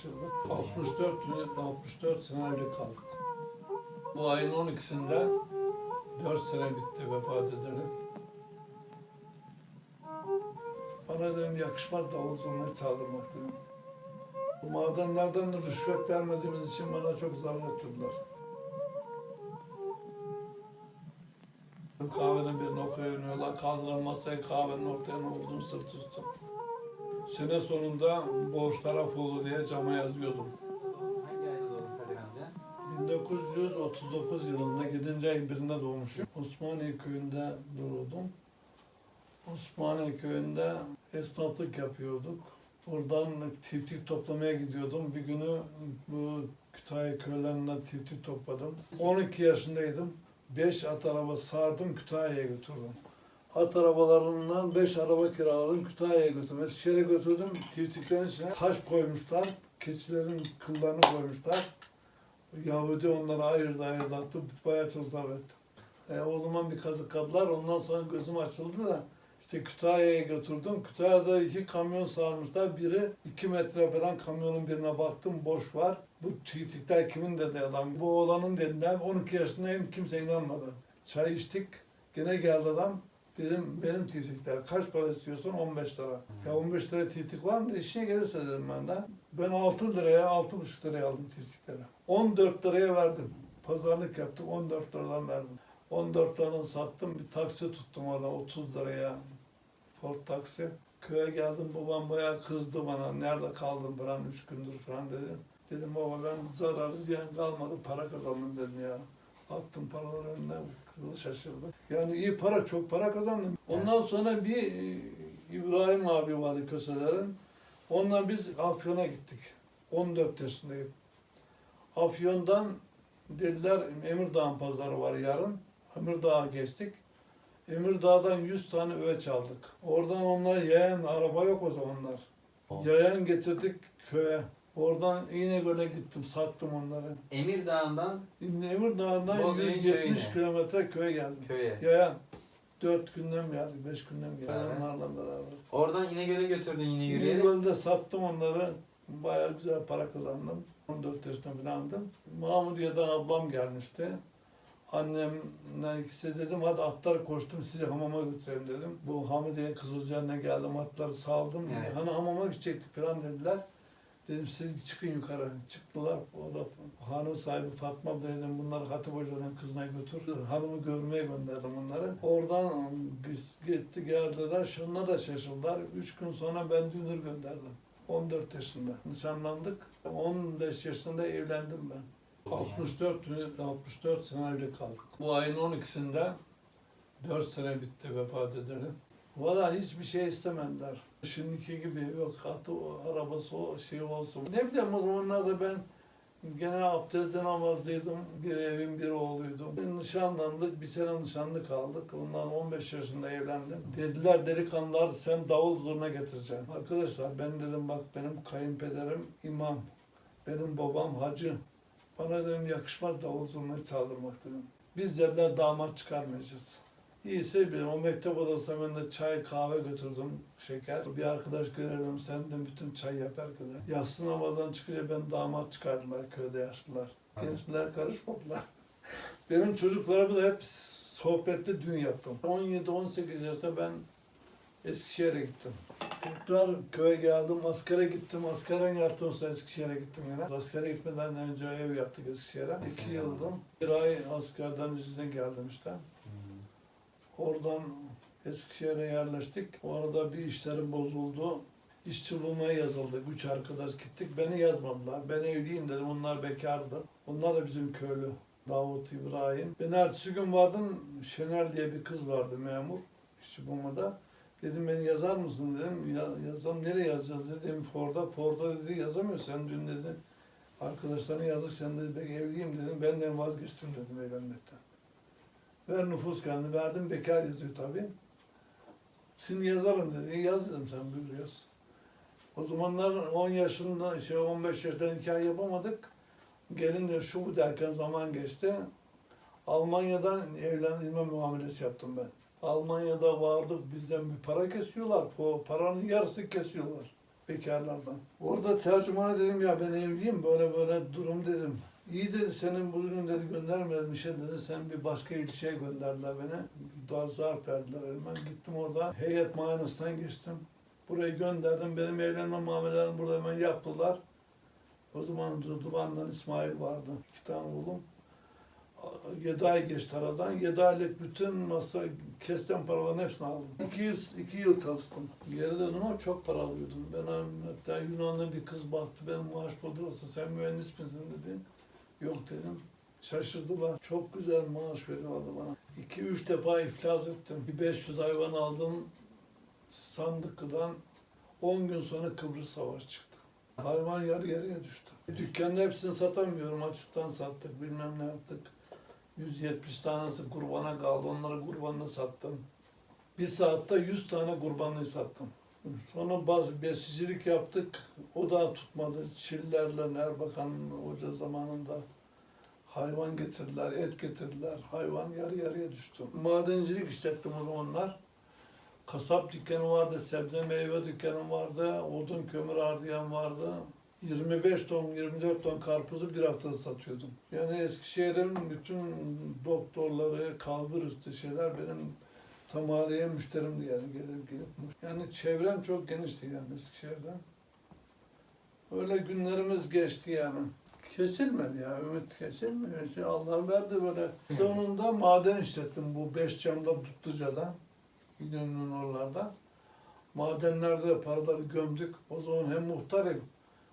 şaşırdım. 64 gün, 64 sene evli kaldık. Bu ayın 12'sinde 4 sene bitti vefat ederim. Bana dedim yakışmaz davul zurna çaldırmak dedim. Bu madenlerden rüşvet vermediğimiz için bana çok zarar ettirdiler. Kahvenin birini okuyamıyorlar. Kaldıran masayı kahvenin ortaya vurdum sırt üstü. Sene sonunda borç taraf oldu diye cama yazıyordum. Hangi ayda doğdun Kadir amca? 1939 yılında 7. ayın birinde doğmuşum. Osmaniye köyünde doğdum. Osmaniye köyünde esnaflık yapıyorduk. Oradan tiftik toplamaya gidiyordum. Bir günü bu Kütahya köylerinden tiftik topladım. 12 yaşındaydım. 5 at araba sardım Kütahya'ya götürdüm. At arabalarından 5 araba kiraladım Kütahya'ya götürdüm. Eskişehir'e götürdüm. Tiftiklerin içine taş koymuşlar. Keçilerin kıllarını koymuşlar. Yahudi onları ayırdı ayırdı attı. Bayağı çok zarar etti. E, o zaman bir kazıkladılar. Ondan sonra gözüm açıldı da işte Kütahya'ya götürdüm. Kütahya'da iki kamyon sarmışlar. Biri iki metre falan kamyonun birine baktım boş var. Bu tüytikler kimin dedi adam. Bu oğlanın dediler. 12 yaşındayım kimse inanmadı. Çay içtik. Gene geldi adam. Dedim benim tüytikler. Kaç para istiyorsun? 15 lira. Ya 15 lira tüytik var mı? İşine gelirse dedim ben de. Ben 6 liraya, 6,5 liraya aldım tüytikleri. 14 liraya verdim. Pazarlık yaptık. 14 liradan verdim. 14 liradan sattım. Bir taksi tuttum orada 30 liraya. Ford taksi. Köye geldim. Babam bayağı kızdı bana. Nerede kaldın falan 3 gündür falan dedi. Dedim baba ben zararı ziyan kalmadı. Para kazandım dedim ya. Attım paralar önünden kızıl şaşırdı. Yani iyi para, çok para kazandım. Ondan sonra bir e, İbrahim abi vardı Köselerin. Onunla biz Afyon'a gittik. 14 yaşındayım. Afyon'dan dediler Emirdağ'ın pazarı var yarın. Emirdağ'a geçtik. Emirdağ'dan 100 tane öğe çaldık. Oradan onlara yayan araba yok o zamanlar. Yayan getirdik köye. Oradan İnegöl'e gittim, sattım onları. Emir Dağı'ndan Emirdağ'dan Bozüyük 170 köyüne. kilometre köye geldim. köye. Yayan. Dört günden geldik, beş günden geldik. Onlarla beraber. Oradan İnegöl'e götürdün yine yürüyerek. İnegöl'de sattım onları. Bayağı güzel para kazandım. 14 yaşında falandım. Mahmudiye'den ablam gelmişti. Annemle ikisi dedim hadi atları koştum sizi hamama götüreyim dedim. Bu Hamidiye Kızılcahamam'a geldim atları saldım. Evet. Hani hamama gidecektik falan dediler. Dedim siz çıkın yukarı. Çıktılar. O da hanım sahibi Fatma dedim bunları Hatip Hoca'nın kızına götür. Hanımı görmeye gönderdim onları. Oradan biz gitti geldiler. Şunlar da şaşırdılar. Üç gün sonra ben dünür gönderdim. 14 yaşında. Nişanlandık. 15 yaşında evlendim ben. 64 gün- 64 sene evli kaldık. Bu ayın 12'sinde 4 sene bitti vefat ederim. Valla hiçbir şey istemediler. Şimdiki gibi yok atı, arabası, o şey olsun. Ne bileyim o zamanlarda ben gene abdestten namazlıydım. Bir evim, bir oğluydum. Nişanlandık, bir sene nişanlı kaldık. Ondan 15 yaşında evlendim. Dediler delikanlılar sen davul zurna getireceksin. Arkadaşlar ben dedim bak benim kayınpederim imam. Benim babam hacı. Bana dedim yakışmaz davul zurna çaldırmak dedim. Biz dediler damat çıkarmayacağız. İyisi bir o mektep odasına ben de çay kahve götürdüm şeker. Bir arkadaş görevim senden bütün çay yapar kadar. Yatsı namazdan çıkınca ben damat çıkardılar köyde yaşlılar. Gençler karışmadılar. Benim çocuklarımı da hep sohbette düğün yaptım. 17-18 yaşında ben Eskişehir'e gittim. Tekrar köye geldim, askere gittim. Askerden yaptım sonra Eskişehir'e gittim yine. Askere gitmeden önce ev yaptık Eskişehir'e. İki yıldım. Bir ay askerden izine geldim işte. Oradan Eskişehir'e yerleştik. O arada bir işlerim bozuldu. İşçi bulmaya yazıldık. Üç arkadaş gittik. Beni yazmadılar. Ben evliyim dedim. Onlar bekardı. Onlar da bizim köylü. Davut İbrahim. Ben ertesi gün vardım. Şener diye bir kız vardı memur. İşçi bulmada. Dedim beni yazar mısın dedim. Ya, yazam nereye yazacağız dedim. Ford'a. Ford'a dedi yazamıyor. Sen dün dedi. Arkadaşlarını yazdı. Sen dedi ben evliyim dedim. Benden vazgeçtim dedim evlenmekten. Ver nüfus kağıdını verdim. Bekar yazıyor tabii. Şimdi yazarım dedi. İyi yaz dedim sen buyur yaz. O zamanlar 10 yaşında, şey 15 yaşında nikah yapamadık. Gelin de şu bu derken zaman geçti. Almanya'dan evlendirme muamelesi yaptım ben. Almanya'da vardık bizden bir para kesiyorlar. O paranın yarısı kesiyorlar bekarlardan. Orada tercümana dedim ya ben evliyim böyle böyle durum dedim. İyi dedi senin bugün dedi göndermedim işe dedi sen bir başka ilçeye gönderdiler beni. Daha zarf verdiler elime. Gittim orada heyet muayenesinden geçtim. Burayı gönderdim. Benim evlenme muamelelerini burada hemen yaptılar. O zaman Rıdvan'dan İsmail vardı. iki tane oğlum. 7 ay geçti aradan. 7 aylık bütün masa kesilen paraların hepsini aldım. 2 yıl, iki yıl çalıştım. Geri döndüm ama çok para alıyordum. Ben hatta Yunanlı bir kız baktı benim maaş faturası sen mühendis misin dedi. Yok dedim. Şaşırdılar. Çok güzel maaş veriyorlardı bana. 2-3 defa iflas ettim. Bir 500 hayvan aldım. Sandıklı'dan 10 gün sonra Kıbrıs Savaşı çıktı. Hayvan yarı yarıya düştü. Dükkanda hepsini satamıyorum. Açıktan sattık. Bilmem ne yaptık. 170 tanesi kurbana kaldı. Onları kurbanla sattım. Bir saatte 100 tane kurbanlı sattım. Sonra bazı besicilik yaptık. O da tutmadı. Çillerle Erbakan Hoca zamanında hayvan getirdiler, et getirdiler. Hayvan yarı yarıya düştü. Madencilik işlettim o zamanlar. Kasap dükkanı vardı, sebze meyve dükkanım vardı, odun kömür harcayan vardı. 25 ton, 24 ton karpuzu bir haftada satıyordum. Yani Eskişehir'in bütün doktorları, kalbur üstü şeyler benim tamaliye müşterimdi yani gelip gelip. Yani çevrem çok genişti yani Eskişehir'den. Öyle günlerimiz geçti yani. Kesilmedi ya, ümit kesilmiyor. İşte Allah verdi böyle. Sonunda maden işlettim bu Beşçam'da, Tutluca'da. İnönü'nün oralarda. Madenlerde de paraları gömdük. O zaman hem muhtarım,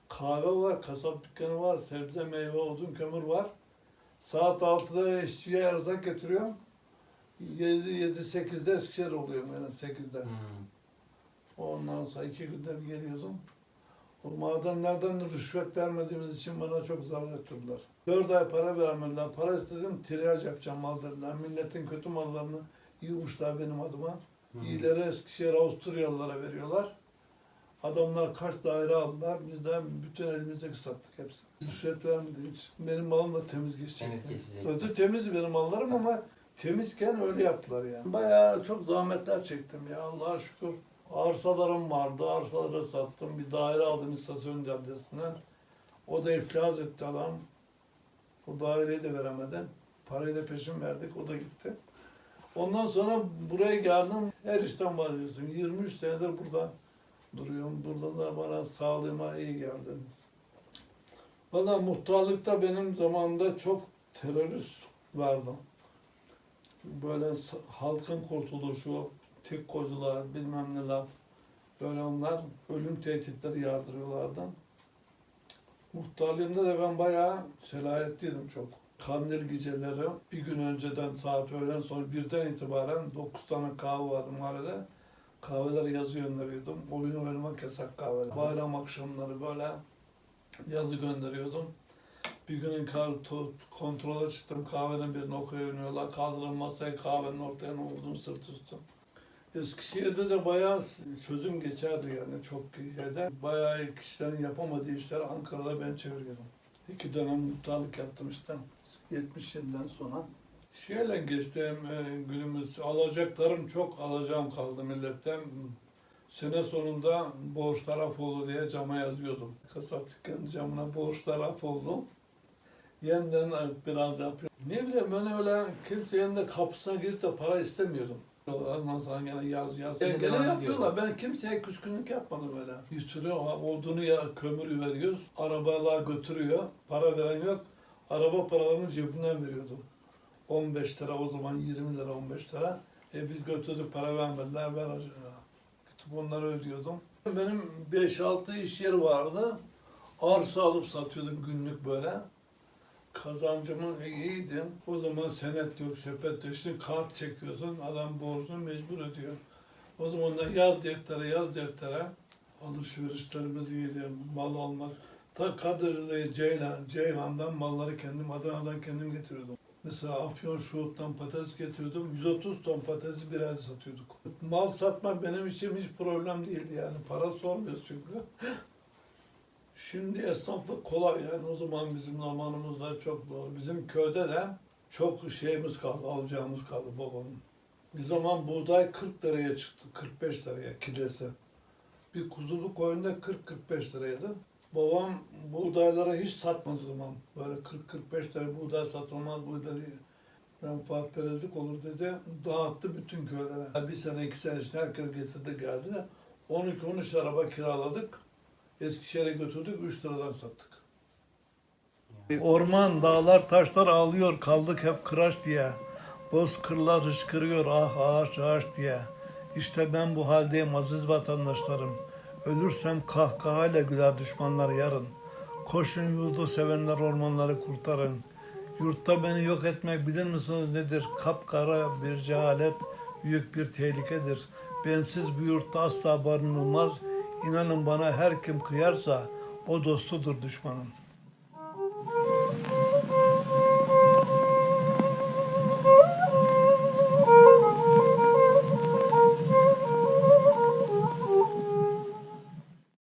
kahve var, kasap dükkanı var, sebze, meyve, odun, kömür var. Saat 6'da işçiye erzak getiriyorum. 7 7 8'de Eskişehir oluyorum yani 8'de. Hmm. Ondan sonra iki günde bir geliyordum. O madenlerden rüşvet vermediğimiz için bana çok zarar ettirdiler. Dört ay para vermediler. Para istedim, tiraj yapacağım mal dediler. Milletin kötü mallarını yığmışlar benim adıma. Hmm. İyileri Eskişehir Avusturyalılara veriyorlar. Adamlar kaç daire aldılar. Biz de bütün elimize sattık hepsini. Rüşvet vermediğim için. Benim malım da temiz geçecek. Temiz geçecek. Öte temiz benim mallarım ama temizken öyle yaptılar yani. Bayağı çok zahmetler çektim ya Allah'a şükür. Arsalarım vardı, arsaları sattım. Bir daire aldım İstasyon Caddesi'nden. O da iflas etti adam. O daireyi de veremeden. Parayı da peşin verdik, o da gitti. Ondan sonra buraya geldim, her işten vazgeçtim. 23 senedir burada duruyorum. Burada da bana sağlığıma iyi geldi. Valla muhtarlıkta benim zamanımda çok terörist vardı. Böyle halkın kurtuluşu, tek kocular, bilmem neler. Böyle onlar ölüm tehditleri yağdırıyorlardı. Muhtarlığımda da ben bayağı selahiyetliydim çok. Kandil geceleri bir gün önceden saat öğlen sonra birden itibaren 9 tane kahve vardı mahallede. Kahveleri yazı gönderiyordum. Oyun oynamak yasak kahve. Bayram akşamları böyle yazı gönderiyordum. Bir günün kar, kontrole çıktım. Kahveden birini okuyabiliyorlar. Kaldırın masaya kahvenin ortaya vurdum sırt üstü. Eskişehir'de de bayağı sözüm geçerdi yani çok yerde. Bayağı kişilerin yapamadığı işleri Ankara'da ben çeviriyordum. İki dönem muhtarlık yaptım işte 77'den sonra. Şeyle geçtiğim e, günümüz alacaklarım çok alacağım kaldı milletten. Sene sonunda borçlar af oldu diye cama yazıyordum. Kasap dükkanı camına borçlar af oldu. Yeniden biraz yapıyorum. Ne bileyim ben öyle kimsenin de kapısına gidip de para istemiyordum. Ondan sonra gene yaz yaz. Gene Gene, yapıyorlar. Ben kimseye küskünlük yapmadım öyle. Bir sürü odunu ya kömür veriyoruz. Arabalar götürüyor. Para veren yok. Araba paralarını cebinden veriyordum. 15 lira o zaman 20 lira 15 lira. E biz götürdük para vermediler. Ben gidip onları ödüyordum. Benim 5-6 iş yeri vardı. Arsa alıp satıyordum günlük böyle. Kazancımın iyiydi. O zaman senet yok, sepet yok. Şimdi kart çekiyorsun, adam borcunu mecbur ödüyor. O zaman da yaz deftere, yaz deftere. Alışverişlerimiz iyiydi, mal almak. Ta Kadirli, Ceylan, Ceyhan'dan malları kendim, Adana'dan kendim getiriyordum. Mesela Afyon Şuhut'tan patates getiriyordum. 130 ton patatesi bir ay satıyorduk. Mal satmak benim için hiç problem değildi yani. Para sormuyoruz çünkü. Şimdi esnaflık kolay yani o zaman bizim zamanımızda çok zor. Bizim köyde de çok şeyimiz kaldı, alacağımız kaldı babamın. Bir zaman buğday 40 liraya çıktı. 45 liraya kilesi. Bir kuzulu koyunda 40-45 liraydı. Babam buğdaylara hiç satmadı zaman. Böyle 40-45 lira buğday satılmaz bu dedi. Ben perezlik olur dedi. Dağıttı bütün köylere. Bir sene iki sene içinde herkes getirdi geldi de 12-13 araba kiraladık. Eskişehir'e götürdük 3 liradan sattık. Orman, dağlar, taşlar ağlıyor kaldık hep kıraç diye. Bozkırlar hışkırıyor ah ağaç ağaç diye. İşte ben bu haldeyim aziz vatandaşlarım. Ölürsem kahkahayla güler düşmanlar yarın. Koşun yurdu sevenler ormanları kurtarın. Yurtta beni yok etmek bilir misiniz nedir? Kapkara bir cehalet, büyük bir tehlikedir. Bensiz bir yurtta asla barınılmaz. İnanın bana her kim kıyarsa o dostudur düşmanın.